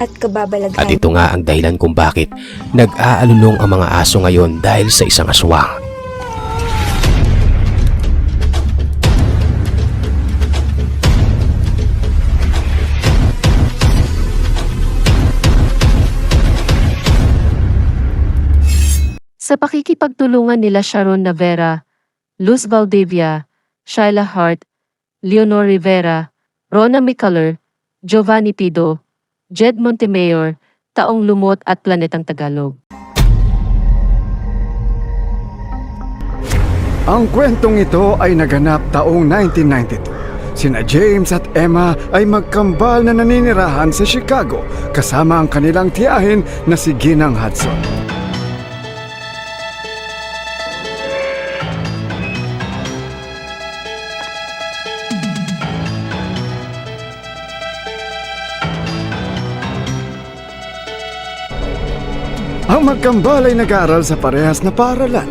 at kababalaghan. At ito nga ang dahilan kung bakit nag-aalulong ang mga aso ngayon dahil sa isang aswang. Sa pakikipagtulungan nila Sharon Navera, Luz Valdivia, Shyla Hart, Leonor Rivera, Rona Micaler, Giovanni Pido, Jed Montemayor, Taong Lumot at Planetang Tagalog. Ang kwentong ito ay naganap taong 1992. Sina James at Emma ay magkambal na naninirahan sa Chicago kasama ang kanilang tiyahin na si Ginang Hudson. Ang magkambal ay nag-aaral sa parehas na paaralan.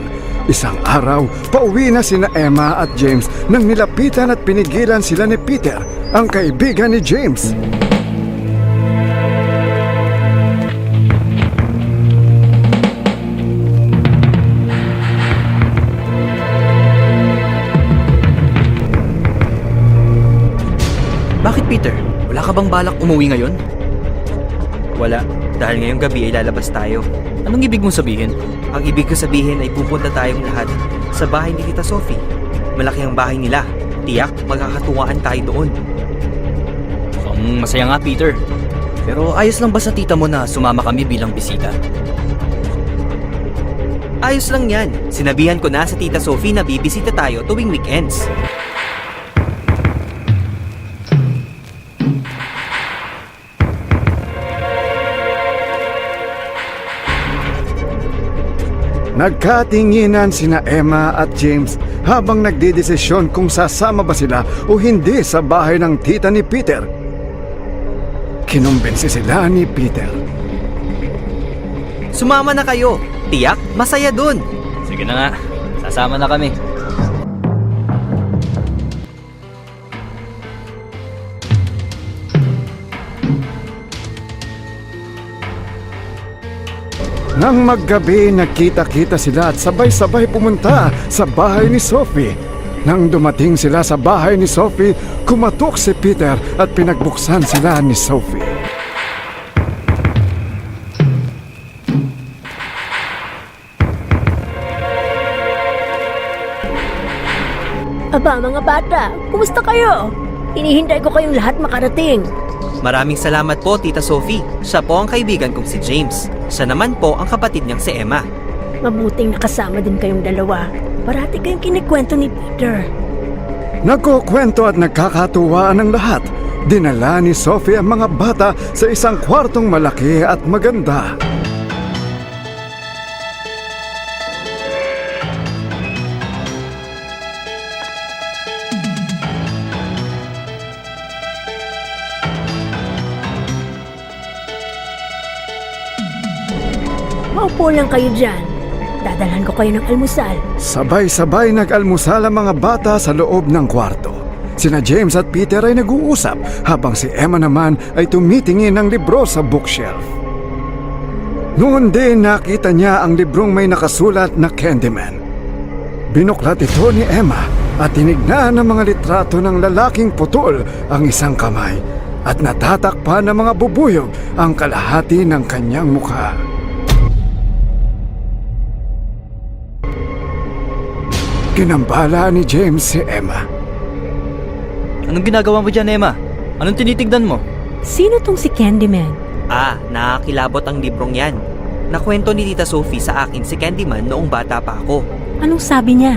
Isang araw, pauwi na sina Emma at James nang nilapitan at pinigilan sila ni Peter, ang kaibigan ni James. Bakit Peter? Wala ka bang balak umuwi ngayon? Wala, dahil ngayong gabi ay lalabas tayo. Anong ibig mong sabihin? Ang ibig ko sabihin ay pupunta tayong lahat sa bahay ni Tita Sophie. Malaki ang bahay nila. Tiyak, magkakatuwaan tayo doon. Mukhang masaya nga Peter. Pero ayos lang ba sa tita mo na sumama kami bilang bisita? Ayos lang yan. Sinabihan ko na sa Tita Sophie na bibisita tayo tuwing weekends. Nagkatinginan sina Emma at James habang nagdidesisyon kung sasama ba sila o hindi sa bahay ng tita ni Peter. Kinumbinsi sila ni Peter. Sumama na kayo. Tiyak, masaya dun. Sige na nga. Sasama na kami. Nang maggabi, nagkita-kita sila at sabay-sabay pumunta sa bahay ni Sophie. Nang dumating sila sa bahay ni Sophie, kumatok si Peter at pinagbuksan sila ni Sophie. Aba mga bata, kumusta kayo? Hinihintay ko kayong lahat makarating. Maraming salamat po, Tita Sophie. Siya po ang kaibigan kong si James. Siya naman po ang kapatid niyang si Emma. Mabuting nakasama din kayong dalawa. Parati kayong kinikwento ni Peter. Nagkukwento at nagkakatuwaan ang lahat. Dinala ni Sophie ang mga bata sa isang kwartong malaki at maganda. Maupo lang kayo dyan. Dadalhan ko kayo ng almusal. Sabay-sabay nag-almusal ang mga bata sa loob ng kwarto. Sina James at Peter ay nag-uusap habang si Emma naman ay tumitingin ng libro sa bookshelf. Noon din nakita niya ang librong may nakasulat na Candyman. Binuklat ito ni Emma at tinignan ng mga litrato ng lalaking putol ang isang kamay at natatakpan ng mga bubuyog ang kalahati ng kanyang mukha. Kinambala ni James si Emma. Anong ginagawa mo dyan, Emma? Anong tinitigdan mo? Sino tong si Candyman? Ah, nakakilabot ang librong yan. Nakwento ni Tita Sophie sa akin si Candyman noong bata pa ako. Anong sabi niya?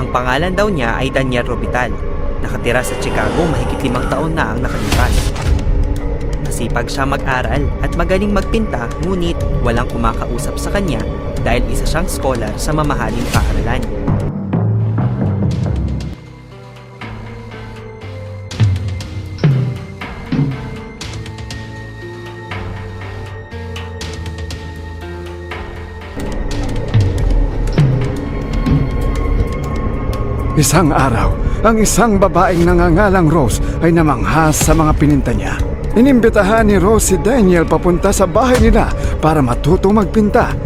Ang pangalan daw niya ay Daniel Robital. Nakatira sa Chicago mahigit limang taon na ang nakalipas. Masipag siya mag-aral at magaling magpinta ngunit walang kumakausap sa kanya dahil isa siyang scholar sa mamahaling paaralan. Isang araw, ang isang babaeng nangangalang Rose ay namanghas sa mga pininta niya. Inimbitahan ni Rose si Daniel papunta sa bahay nila para matutong magpinta.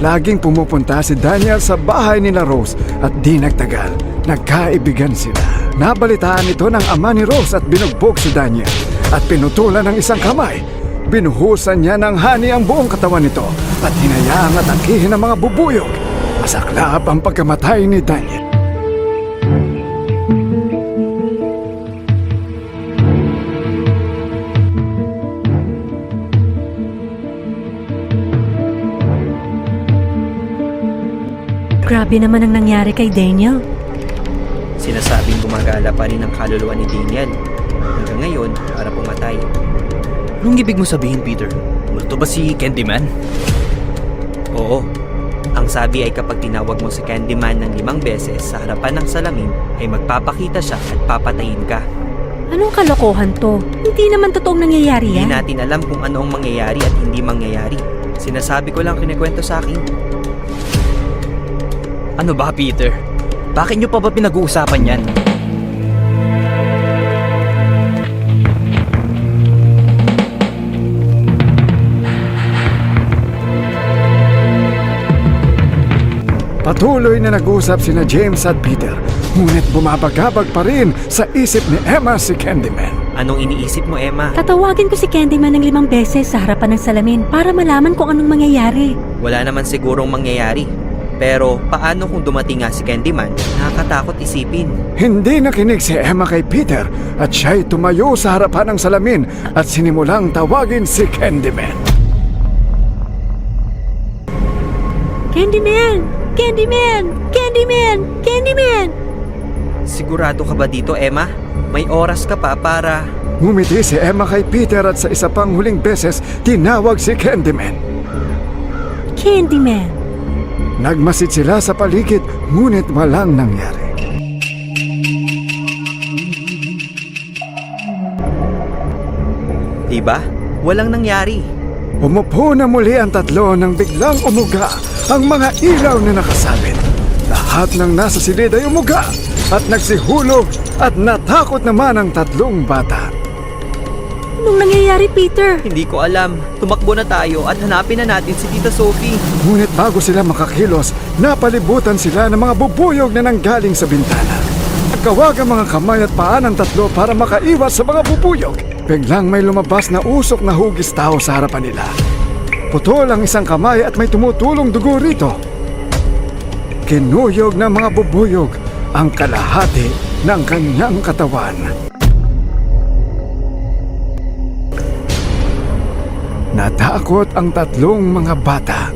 Laging pumupunta si Daniel sa bahay nila Rose at di nagtagal, nagkaibigan sila. Nabalitaan ito ng ama ni Rose at binugbog si Daniel at pinutulan ng isang kamay. Binuhusan niya ng hani ang buong katawan nito at hinayaang atakihin ng mga bubuyog. Masaklap ang pagkamatay ni Daniel. Grabe naman ang nangyari kay Daniel. Sinasabing gumagala pa rin ang kaluluwa ni Daniel. Hanggang ngayon, para pumatay. Anong ibig mo sabihin, Peter? Multo ba si Candyman? Oo. Ang sabi ay kapag tinawag mo si Candyman ng limang beses sa harapan ng salamin, ay magpapakita siya at papatayin ka. Anong kalokohan to? Hindi naman totoong nangyayari Hindi yan. natin alam kung ano ang mangyayari at hindi mangyayari. Sinasabi ko lang kinikwento sa akin. Ano ba, Peter? Bakit nyo pa ba pinag-uusapan yan? Patuloy na nag-usap sina James at Peter, ngunit bumabagabag pa rin sa isip ni Emma si Candyman. Anong iniisip mo, Emma? Tatawagin ko si Candyman ng limang beses sa harapan ng salamin para malaman kung anong mangyayari. Wala naman sigurong mangyayari. Pero paano kung dumating nga si Candyman? Nakakatakot isipin. Hindi nakinig si Emma kay Peter at siya'y tumayo sa harapan ng salamin at sinimulang tawagin si Candyman. Candyman! Candyman! Candyman! Candyman! Sigurado ka ba dito, Emma? May oras ka pa para... Ngumiti si Emma kay Peter at sa isa pang huling beses tinawag si Candyman. Candyman! Nagmasid sila sa paligid ngunit walang nangyari. Diba? Walang nangyari. Umupo na muli ang tatlo nang biglang umuga ang mga ilaw na nakasabit. Lahat ng nasa silid ay umuga at nagsihulog at natakot naman ang tatlong bata. Anong nangyayari, Peter? Hindi ko alam. Tumakbo na tayo at hanapin na natin si Tita Sophie. Ngunit bago sila makakilos, napalibutan sila ng mga bubuyog na nanggaling sa bintana. Nagkawag ang mga kamay at paa ng tatlo para makaiwas sa mga bubuyog. Biglang may lumabas na usok na hugis tao sa harapan nila. Putol ang isang kamay at may tumutulong dugo rito. Kinuyog ng mga bubuyog ang kalahati ng kanyang katawan. Natakot ang tatlong mga bata.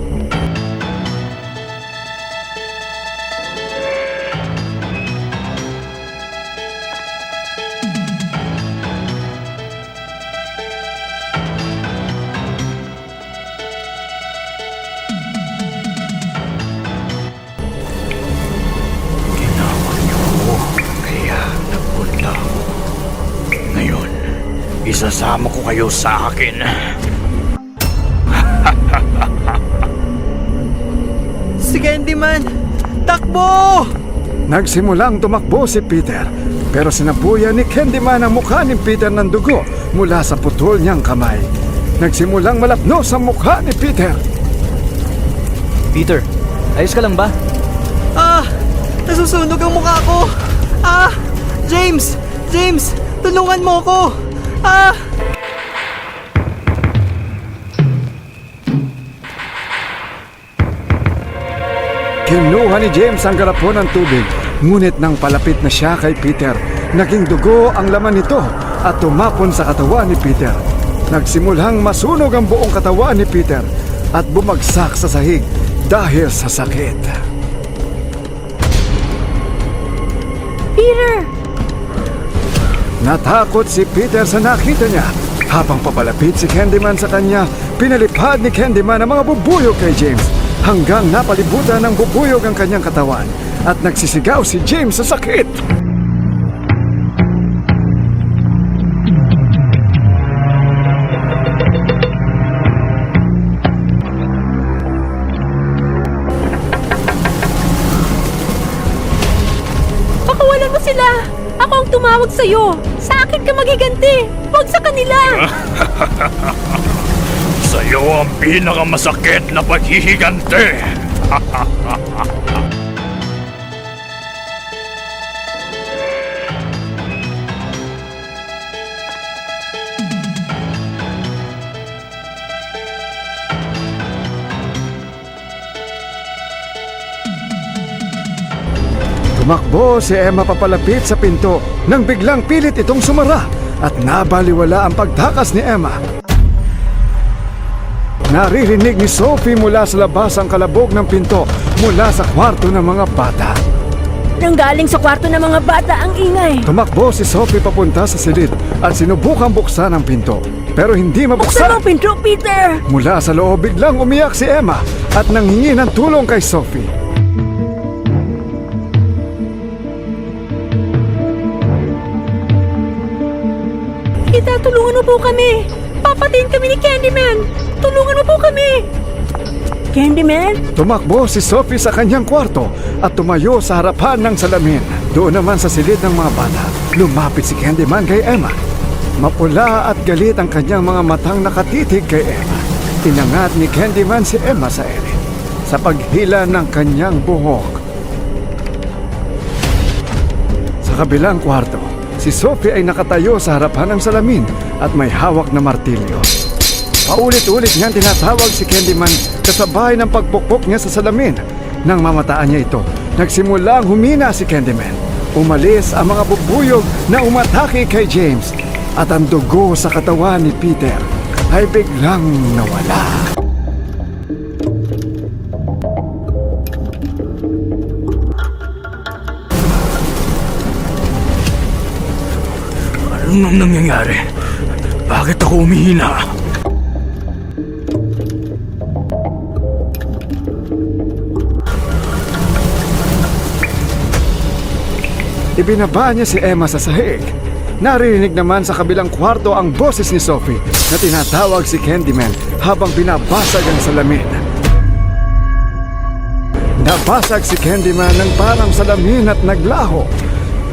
Isasama ko kayo sa akin. Candyman! Takbo! Nagsimulang tumakbo si Peter pero sinabuyan ni Candyman ang mukha ni Peter ng dugo mula sa putol niyang kamay. Nagsimulang malapnos ang mukha ni Peter. Peter, ayos ka lang ba? Ah! Nasusunog ang mukha ko! Ah! James! James! Tulungan mo ko! Ah! Kinuha ni James ang garapon ng tubig ngunit nang palapit na siya kay Peter, naging dugo ang laman nito at tumapon sa katawan ni Peter. Nagsimulang masunog ang buong katawan ni Peter at bumagsak sa sahig dahil sa sakit. Peter! Natakot si Peter sa nakita niya. Habang papalapit si Candyman sa kanya, pinalipad ni Candyman ang mga bubuyog kay James hanggang napalibutan ng bubuyog ang kanyang katawan at nagsisigaw si James sa sakit. Pakawalan mo sila! Ako ang tumawag sa'yo! Sa akin ka magiganti! Huwag sa kanila! Sa'yo ang pinakamasakit na paghihigante! Tumakbo si Emma papalapit sa pinto nang biglang pilit itong sumara at nabaliwala ang pagtakas ni Emma. Naririnig ni Sophie mula sa labas ang kalabog ng pinto mula sa kwarto ng mga bata. Nanggaling sa kwarto ng mga bata ang ingay! Tumakbo si Sophie papunta sa silid at sinubukang buksan ang pinto. Pero hindi Buksan mabuksan. ang pinto, Peter! Mula sa loob biglang umiyak si Emma at nanghingi ng tulong kay Sophie. Kita, tulungan mo po kami! Papatayin kami ni Candyman! Tulungan mo po kami! Candyman? Tumakbo si Sophie sa kanyang kwarto at tumayo sa harapan ng salamin. Doon naman sa silid ng mga bata, lumapit si Candyman kay Emma. Mapula at galit ang kanyang mga matang nakatitig kay Emma. Inangat ni Candyman si Emma sa ere sa paghila ng kanyang buhok. Sa kabilang kwarto, si Sophie ay nakatayo sa harapan ng salamin at may hawak na martilyo. Paulit-ulit niyang tinatawag si Candyman kasabay ng pagpukpok niya sa salamin. Nang mamataan niya ito, nagsimulang humina si Candyman. Umalis ang mga bubuyog na umatake kay James at ang dugo sa katawan ni Peter ay biglang nawala. Ano nang nangyayari? Bakit ako umihina? Ibinaba niya si Emma sa sahig. Naririnig naman sa kabilang kwarto ang boses ni Sophie na tinatawag si Candyman habang binabasag ang salamin. Nabasag si Candyman ng parang salamin at naglaho.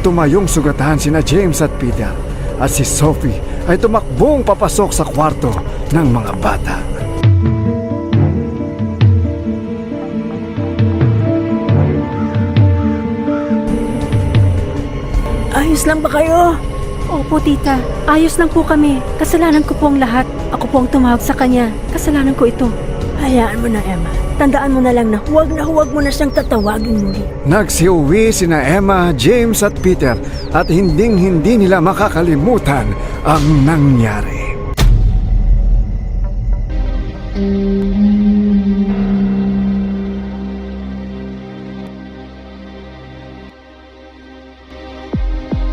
Tumayong sugatan sina James at Peter at si Sophie ay tumakbong papasok sa kwarto ng mga bata. Ayos lang ba kayo? Opo, tita. Ayos lang po kami. Kasalanan ko po ang lahat. Ako po ang tumawag sa kanya. Kasalanan ko ito. Hayaan mo na, Emma. Tandaan mo na lang na huwag na huwag mo na siyang tatawagin muli. Nagsiuwi sina Emma, James at Peter at hinding hindi nila makakalimutan ang nangyari.